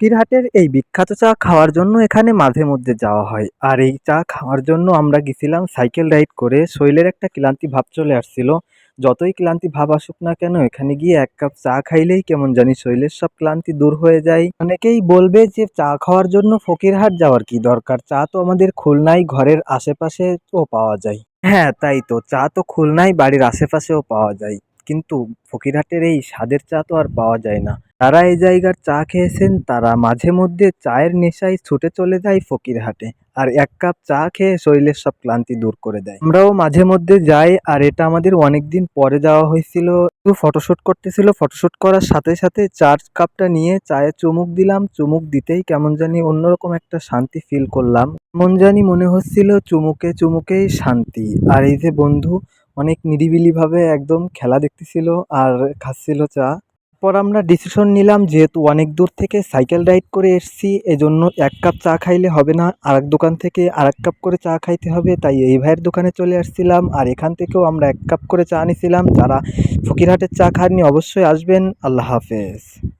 ফকিরহাটের এই বিখ্যাত চা খাওয়ার জন্য এখানে মাঝে মধ্যে যাওয়া হয়। আর এই চা খাওয়ার জন্য আমরা গেছিলাম সাইকেল রাইড করে শরীরের একটা ক্লান্তি ভাব চলে আসছিল। যতই ক্লান্তি ভাব আসুক না কেন, এখানে গিয়ে এক কাপ চা খাইলেই কেমন জানি শরীরের সব ক্লান্তি দূর হয়ে যায়। অনেকেই বলবে যে চা খাওয়ার জন্য ফকিরহাট যাওয়ার কি দরকার? চা তো আমাদের খুলনায় ঘরের আশেপাশে ও পাওয়া যায়। হ্যাঁ তাই তো। চা তো খুলনায় বাড়ির আশেপাশেও পাওয়া যায়। কিন্তু ফকিরহাটের এই স্বাদের চা তো আর পাওয়া যায় না। যারা এই জায়গার চা খেয়েছেন, তারা মাঝে মধ্যে চায়ের নেশায় ছুটে চলে যায় ফকিরহাটে আর এক কাপ চা খেয়ে শরীরের সব ক্লান্তি দূর করে দেয়। আমরাও মাঝে মধ্যে যাই আর এটা আমাদের অনেকদিন পরে যাওয়া হয়েছিল। একটু ফটোশুট করতেছিল। ফটোশুট করার সাথে সাথে চার কাপটা নিয়ে চায়ে চুমুক দিলাম। চুমুক দিতেই কেমন জানি অন্যরকম একটা শান্তি ফিল করলাম। মন জানি মনে হচ্ছিল চুমুকে চুমুকেই শান্তি। আর এই যে বন্ধু অনেক নিরিবিলিভাবে একদম খেলা দেখতেছিল আর খাচ্ছিল চা। পর আমরা ডিসিশন নিলাম যেহেতু অনেক দূর থেকে সাইকেল রাইড করে এসছি, এজন্য এক কাপ চা খাইলে হবে না। আরেক দোকান থেকে আরেক কাপ করে চা খাইতে হবে, তাই এই ভাইয়ের দোকানে চলে আসছিলাম। আর এখান থেকেও আমরা এক কাপ করে চা নিছিলাম। যারা ফকিরহাটের চা খাননি, অবশ্যই আসবেন। আল্লাহ হাফেজ।